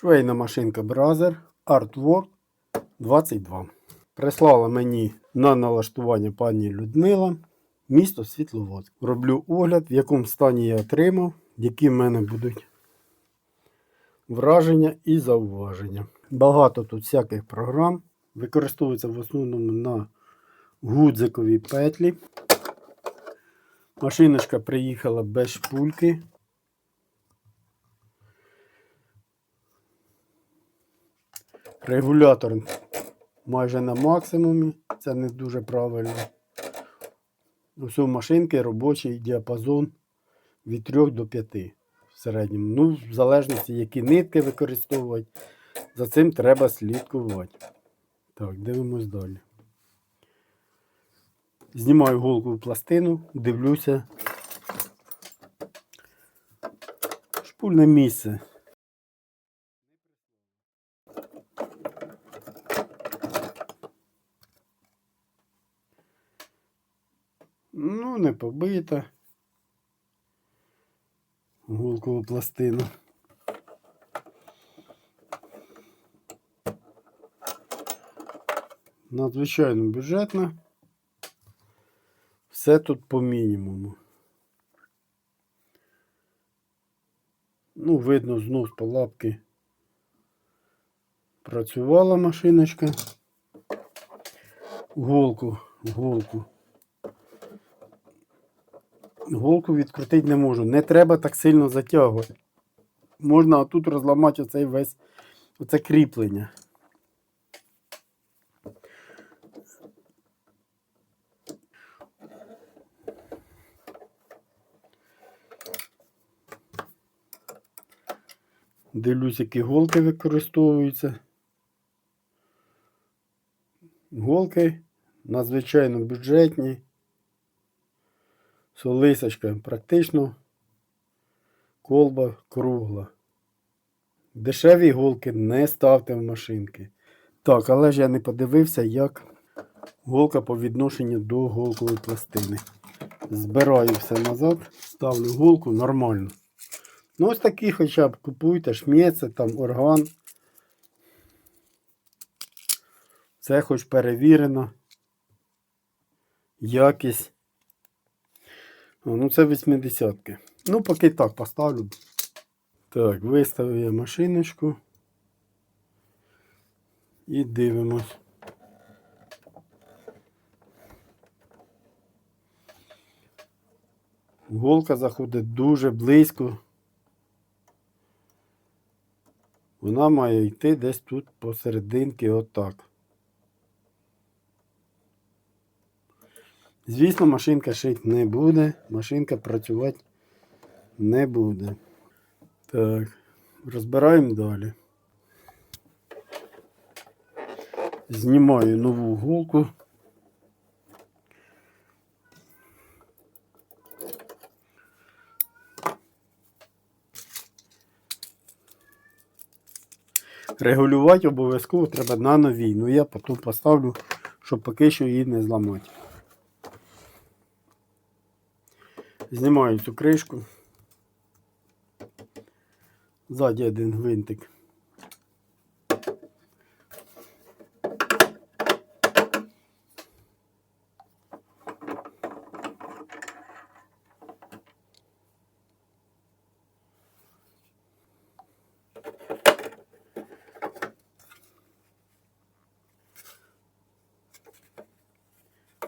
Швейна машинка Brazzer Artwork 22. Прислала мені на налаштування пані Людмила місто Світловодськ. Роблю огляд, в якому стані я отримав, які в мене будуть враження і зауваження. Багато тут всяких програм. Використовується в основному на гудзикові петлі. Машиночка приїхала без шпульки. Регулятор майже на максимумі. Це не дуже правильно. Усе машинки робочий діапазон від 3 до 5 в середньому. Ну, в залежності, які нитки використовувати. За цим треба слідкувати. Так, дивимось далі. Знімаю голку в пластину, дивлюся. Шпульне місце. Ну, не побита. Голкову пластину. Надзвичайно бюджетна. Все тут по мінімуму. Ну, видно, знов по лапки працювала машиночка. Голку, голку. Голку відкрутити не можу. Не треба так сильно затягувати. Можна отут розламати оцей весь оце кріплення. Дивлюсь, які голки використовуються. Голки надзвичайно бюджетні. Солисочка практично колба кругла. Дешеві голки не ставте в машинки. Так, але ж я не подивився, як голка по відношенню до голкової пластини. Збираю все назад, ставлю голку нормально. Ну, ось такі хоча б купуйте, шмється, там орган. Це хоч перевірено. Якість. Ну це 80-ки. Ну, поки так поставлю. Так, виставив я машиночку. І дивимось. Голка заходить дуже близько. Вона має йти десь тут посерединки отак. Звісно, машинка шить не буде, машинка працювати не буде. Так, розбираємо далі. Знімаю нову голку. Регулювати обов'язково треба на новій. Ну я потім поставлю, щоб поки що її не зламати. Знімаю цю кришку. Ззаді один гвинтик.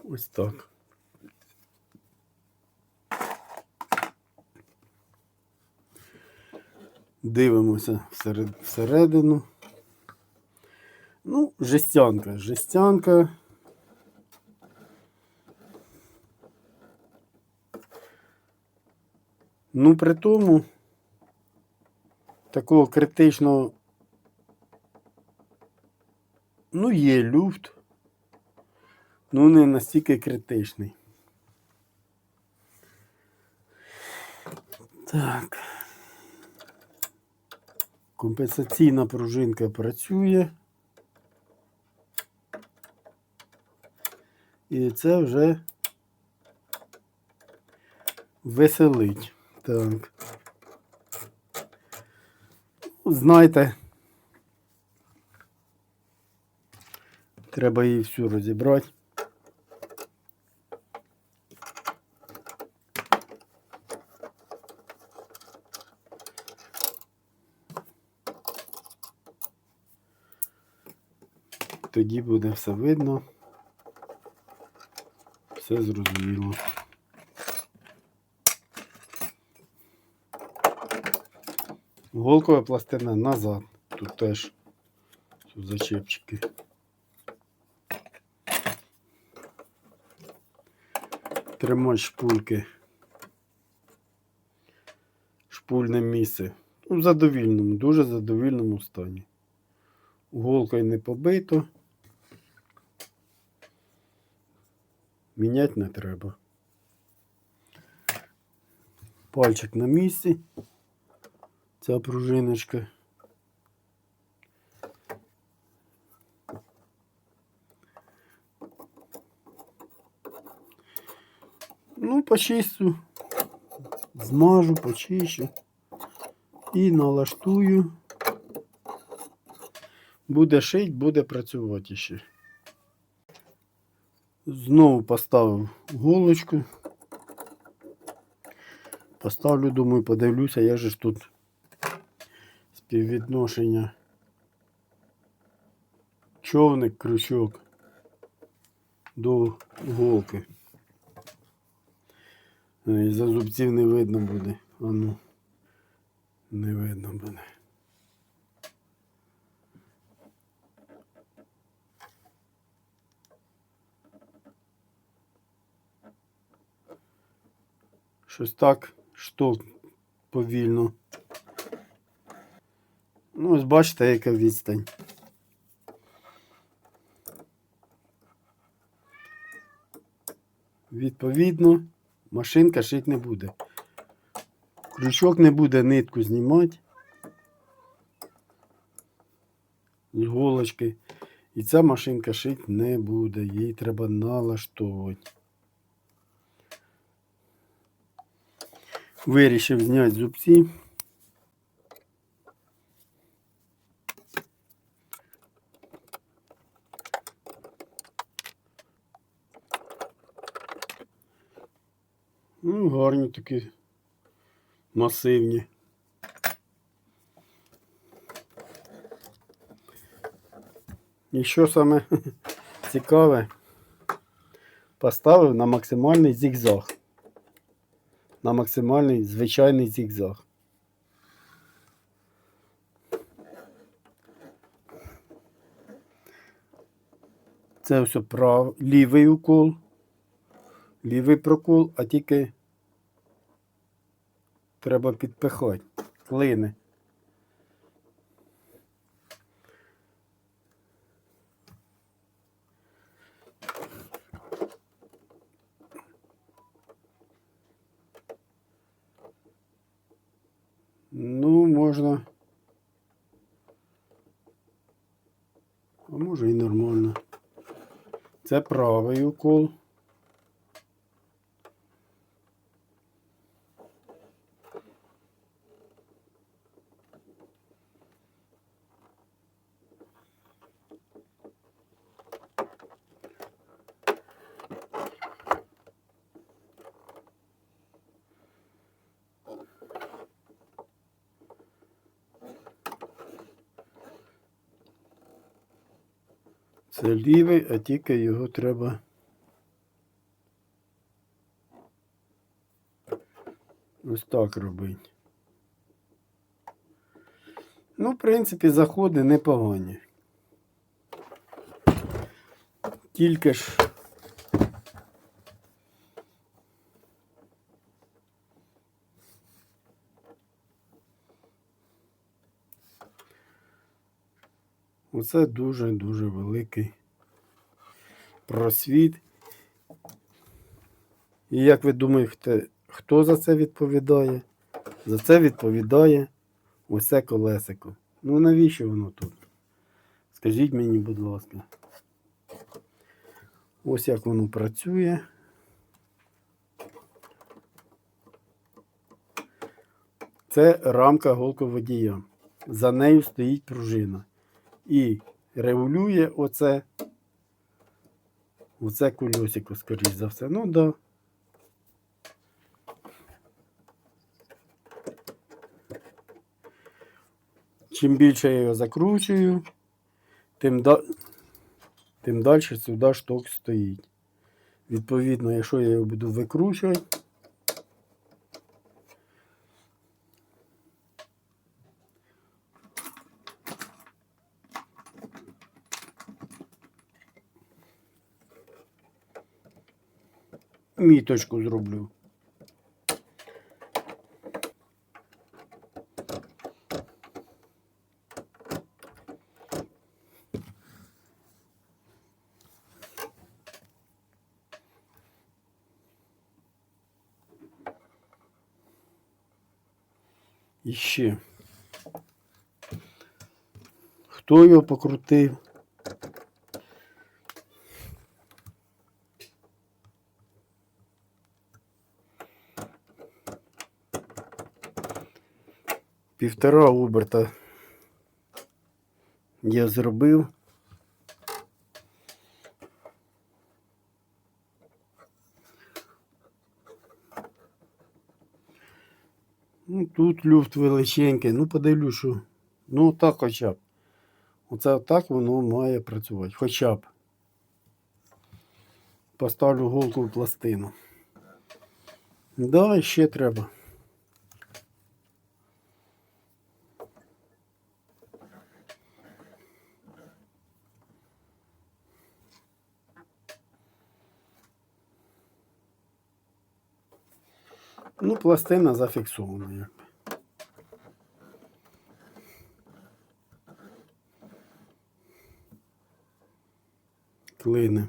Ось так. Дивимося всеред, всередину. Ну, жестянка, жестянка. Ну, при тому такого критичного. Ну, є люфт. Ну, не настільки критичний. Так. Компенсаційна пружинка працює. І це вже веселить. Так. Ну, знаєте, треба її всю розібрати. Тоді буде все видно. Все зрозуміло. Голкова пластина назад. Тут теж тут зачепчики. Тримач шпульки. Шпульне місце. Ну, в задовільному, дуже задовільному стані. Голкою не побито. Міняти не треба. Пальчик на місці. Ця пружиночка. Ну, почистю, змажу, почищу і налаштую. Буде шить, буде працювати ще. Знову поставив голочку. Поставлю, думаю, подивлюся, як же ж тут співвідношення. Човник, крючок до голки. Е, І за зубців не видно буде. А ну, не видно буде. Щось так, що повільно. Ну, ось бачите, яка відстань. Відповідно, машинка шить не буде. Крючок не буде нитку знімати з голочки. І ця машинка шить не буде. Її треба налаштовувати. Вирішив зняти зубці. Ну, гарні такі масивні. І що саме цікаве, поставив на максимальний зігзаг. На максимальний звичайний зігзаг. Це все прав... лівий укол, лівий прокол, а тільки треба підпихати. Клини. Ну, можна. А може і нормально. Це правий укол. Це лівий, а тільки його треба. Ось так робити. Ну, в принципі, заходи непогані. Тільки ж. Оце дуже-дуже великий просвіт. І як ви думаєте, хто за це відповідає? За це відповідає оце колесико. Ну навіщо воно тут? Скажіть мені, будь ласка. Ось як воно працює. Це рамка голководія. За нею стоїть пружина. І регулює оце Оце кульосику, скоріш за все. Ну. Да. Чим більше я його закручую, тим, да... тим далі сюди шток стоїть. Відповідно, якщо я його буду викручувати, міточку зроблю. І ще. Хто його покрутив? Півтора оберта я зробив. Ну, тут люфт величенький. Ну, подивлюсь, що. Ну, так хоча б. Оце так воно має працювати. Хоча б. Поставлю голку в пластину. Да, ще треба. Ну, пластина зафіксована. Як. Клине.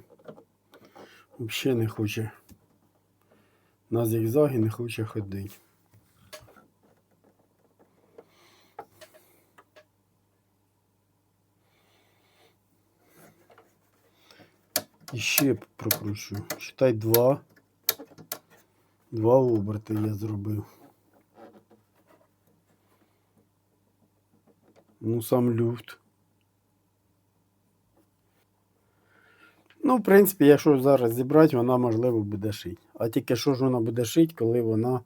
Взагалі не хоче. На зігзаги не хоче ходити. І ще прокручу. Читай два. Два оберти я зробив. Ну, сам люфт. Ну, в принципі, якщо зараз зібрати, вона можливо буде шити. А тільки що ж вона буде шити, коли вона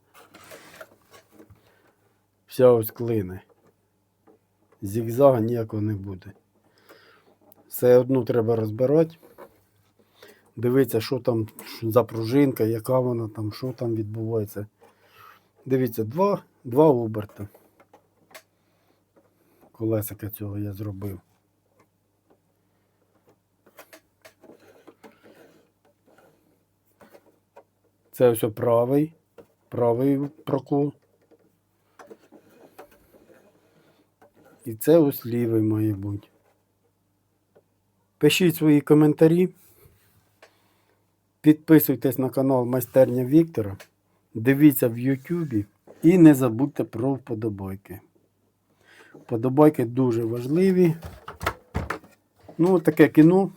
вся ось клине. Зігзага ніякого не буде. Все одно треба розбирати. Дивіться, що там за пружинка, яка вона там, що там відбувається. Дивіться, два, два оберта. Колесика цього я зробив. Це ось правий, правий прокол. І це ось лівий має бути. Пишіть свої коментарі. Підписуйтесь на канал Майстерня Віктора. Дивіться в Ютубі і не забудьте про вподобайки. Вподобайки дуже важливі. Ну, таке кіно.